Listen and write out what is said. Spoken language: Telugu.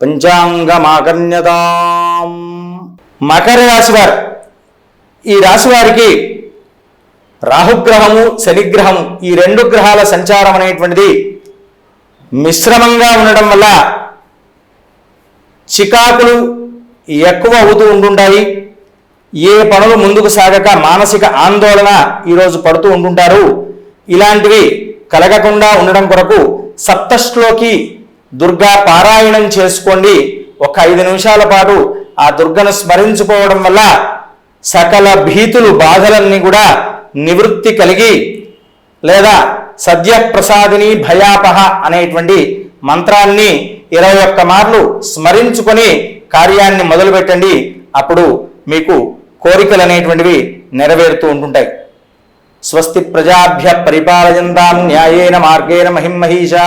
పంచాంగమాకర్ణ్యతాం. మకర రాశివారు ఈ రాశివారికి రాహుగ్రహము శనిగ్రహము ఈ రెండు గ్రహాల సంచారం అనేటువంటిది మిశ్రమంగా ఉండడం వల్ల చికాకులు ఎక్కువ అవుతూ ఉంటుంటాయి ఏ పనులు ముందుకు సాగక మానసిక ఆందోళన ఈరోజు పడుతూ ఉంటుంటారు ఇలాంటివి కలగకుండా ఉండడం కొరకు సప్తశ్లోకి దుర్గా పారాయణం చేసుకోండి. ఒక ఐదు నిమిషాల పాటు ఆ దుర్గను స్మరించుకోవడం వల్ల సకల భీతులు బాధలన్నీ కూడా నివృత్తి కలిగి లేదా సద్యప్రసాదిని భయాపహ అనేటువంటి మంత్రాన్ని ఇరవై ఒక్క మార్లు స్మరించుకొని కార్యాన్ని మొదలుపెట్టండి. అప్పుడు మీకు కోరికలు అనేటువంటివి నెరవేరుతూ ఉంటుంటాయి. స్వస్తి ప్రజాభ్య పరిపాలయంతాం న్యాయేన మార్గేణ మహిమహీషా